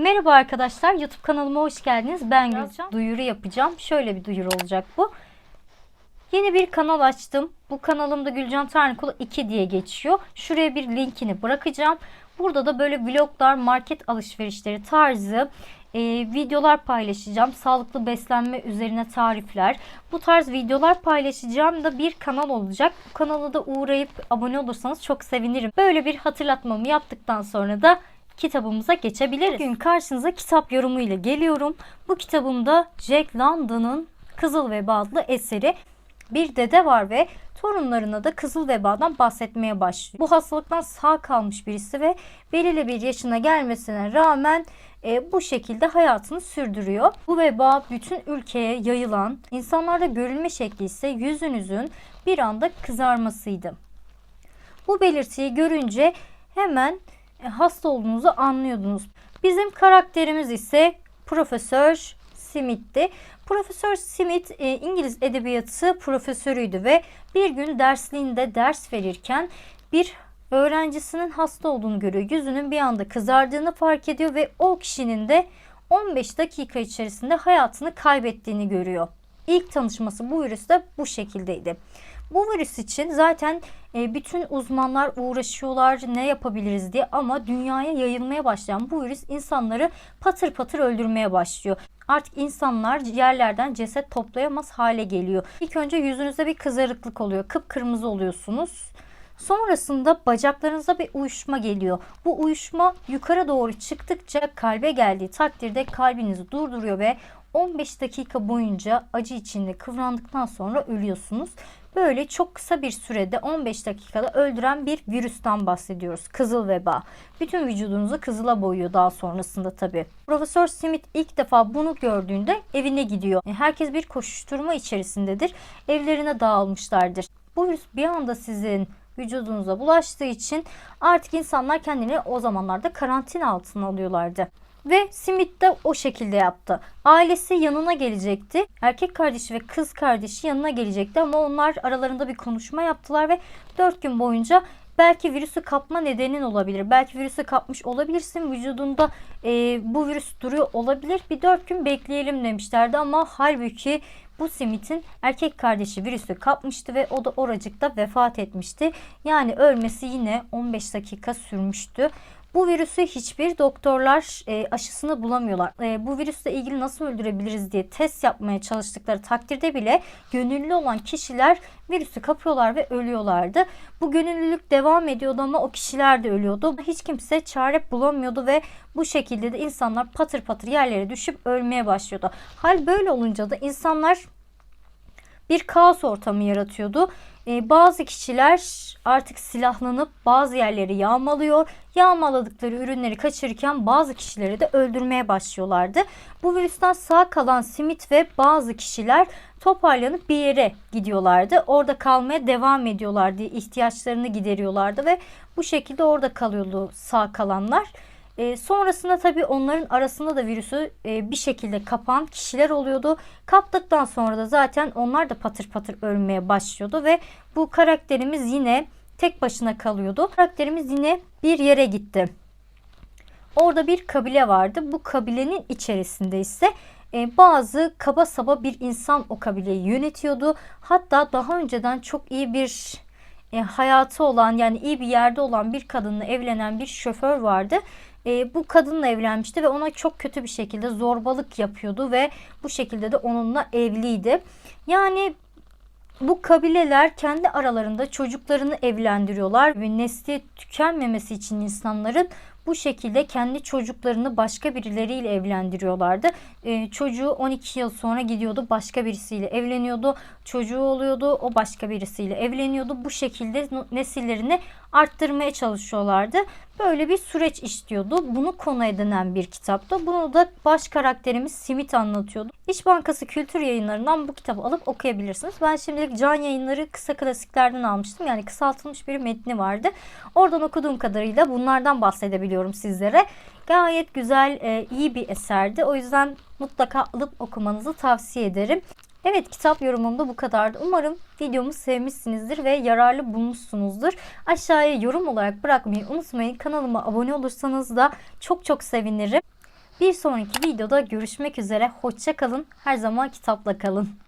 Merhaba arkadaşlar, YouTube kanalıma hoş geldiniz. Ben Gülcan. Duyuru yapacağım. Şöyle bir duyuru olacak bu. Yeni bir kanal açtım. Bu kanalımda Gülcan Tarnikulu 2 diye geçiyor. Şuraya bir linkini bırakacağım. Burada da böyle vloglar, market alışverişleri tarzı e, videolar paylaşacağım. Sağlıklı beslenme üzerine tarifler. Bu tarz videolar paylaşacağım da bir kanal olacak. Bu kanala da uğrayıp abone olursanız çok sevinirim. Böyle bir hatırlatmamı yaptıktan sonra da kitabımıza geçebiliriz. Bugün karşınıza kitap yorumu ile geliyorum. Bu kitabımda Jack London'ın Kızıl Veba adlı eseri. Bir dede var ve torunlarına da kızıl vebadan bahsetmeye başlıyor. Bu hastalıktan sağ kalmış birisi ve belirli bir yaşına gelmesine rağmen e, bu şekilde hayatını sürdürüyor. Bu veba bütün ülkeye yayılan, insanlarda görülme şekli ise yüzünüzün bir anda kızarmasıydı. Bu belirtiyi görünce hemen hasta olduğunuzu anlıyordunuz. Bizim karakterimiz ise Profesör Smith'ti. Profesör Smith e, İngiliz edebiyatı profesörüydü ve bir gün dersliğinde ders verirken bir öğrencisinin hasta olduğunu görüyor. Yüzünün bir anda kızardığını fark ediyor ve o kişinin de 15 dakika içerisinde hayatını kaybettiğini görüyor. İlk tanışması bu virüsle bu şekildeydi. Bu virüs için zaten e, bütün uzmanlar uğraşıyorlar ne yapabiliriz diye ama dünyaya yayılmaya başlayan bu virüs insanları patır patır öldürmeye başlıyor. Artık insanlar yerlerden ceset toplayamaz hale geliyor. İlk önce yüzünüzde bir kızarıklık oluyor. Kıpkırmızı oluyorsunuz. Sonrasında bacaklarınıza bir uyuşma geliyor. Bu uyuşma yukarı doğru çıktıkça kalbe geldiği takdirde kalbinizi durduruyor ve 15 dakika boyunca acı içinde kıvrandıktan sonra ölüyorsunuz. Böyle çok kısa bir sürede 15 dakikada öldüren bir virüsten bahsediyoruz. Kızıl veba. Bütün vücudunuzu kızıla boyuyor daha sonrasında tabi. Profesör Smith ilk defa bunu gördüğünde evine gidiyor. Herkes bir koşuşturma içerisindedir. Evlerine dağılmışlardır. Bu virüs bir anda sizin vücudunuza bulaştığı için artık insanlar kendini o zamanlarda karantina altına alıyorlardı. Ve Smith de o şekilde yaptı. Ailesi yanına gelecekti. Erkek kardeşi ve kız kardeşi yanına gelecekti ama onlar aralarında bir konuşma yaptılar ve 4 gün boyunca belki virüsü kapma nedenin olabilir. Belki virüsü kapmış olabilirsin. Vücudunda e, bu virüs duruyor olabilir. Bir 4 gün bekleyelim demişlerdi ama halbuki bu Smith'in erkek kardeşi virüsü kapmıştı ve o da oracıkta vefat etmişti. Yani ölmesi yine 15 dakika sürmüştü. Bu virüsü hiçbir doktorlar e, aşısını bulamıyorlar. E, bu virüsle ilgili nasıl öldürebiliriz diye test yapmaya çalıştıkları takdirde bile gönüllü olan kişiler virüsü kapıyorlar ve ölüyorlardı. Bu gönüllülük devam ediyordu ama o kişiler de ölüyordu. Hiç kimse çare bulamıyordu ve bu şekilde de insanlar patır patır yerlere düşüp ölmeye başlıyordu. Hal böyle olunca da insanlar bir kaos ortamı yaratıyordu. Ee, bazı kişiler artık silahlanıp bazı yerleri yağmalıyor. Yağmaladıkları ürünleri kaçırırken bazı kişileri de öldürmeye başlıyorlardı. Bu virüsten sağ kalan Smith ve bazı kişiler toparlanıp bir yere gidiyorlardı. Orada kalmaya devam ediyorlardı. ihtiyaçlarını gideriyorlardı ve bu şekilde orada kalıyordu sağ kalanlar. E, sonrasında tabii onların arasında da virüsü e, bir şekilde kapan kişiler oluyordu. Kaptıktan sonra da zaten onlar da patır patır ölmeye başlıyordu ve bu karakterimiz yine tek başına kalıyordu. Karakterimiz yine bir yere gitti. Orada bir kabile vardı. Bu kabilenin içerisinde ise e, bazı kaba saba bir insan o kabileyi yönetiyordu. Hatta daha önceden çok iyi bir e, hayatı olan yani iyi bir yerde olan bir kadınla evlenen bir şoför vardı e, bu kadınla evlenmişti ve ona çok kötü bir şekilde zorbalık yapıyordu ve bu şekilde de onunla evliydi. Yani bu kabileler kendi aralarında çocuklarını evlendiriyorlar ve nesli tükenmemesi için insanların bu şekilde kendi çocuklarını başka birileriyle evlendiriyorlardı. Ee, çocuğu 12 yıl sonra gidiyordu başka birisiyle evleniyordu. Çocuğu oluyordu o başka birisiyle evleniyordu. Bu şekilde nesillerini arttırmaya çalışıyorlardı. Böyle bir süreç işliyordu. Bunu konu edinen bir kitaptı. Bunu da baş karakterimiz Simit anlatıyordu. İş Bankası Kültür Yayınlarından bu kitabı alıp okuyabilirsiniz. Ben şimdilik Can Yayınları kısa klasiklerden almıştım. Yani kısaltılmış bir metni vardı. Oradan okuduğum kadarıyla bunlardan bahsedebiliyorum sizlere. Gayet güzel, e, iyi bir eserdi. O yüzden mutlaka alıp okumanızı tavsiye ederim. Evet kitap yorumum da bu kadardı. Umarım videomu sevmişsinizdir ve yararlı bulmuşsunuzdur. Aşağıya yorum olarak bırakmayı unutmayın. Kanalıma abone olursanız da çok çok sevinirim. Bir sonraki videoda görüşmek üzere. Hoşça kalın. Her zaman kitapla kalın.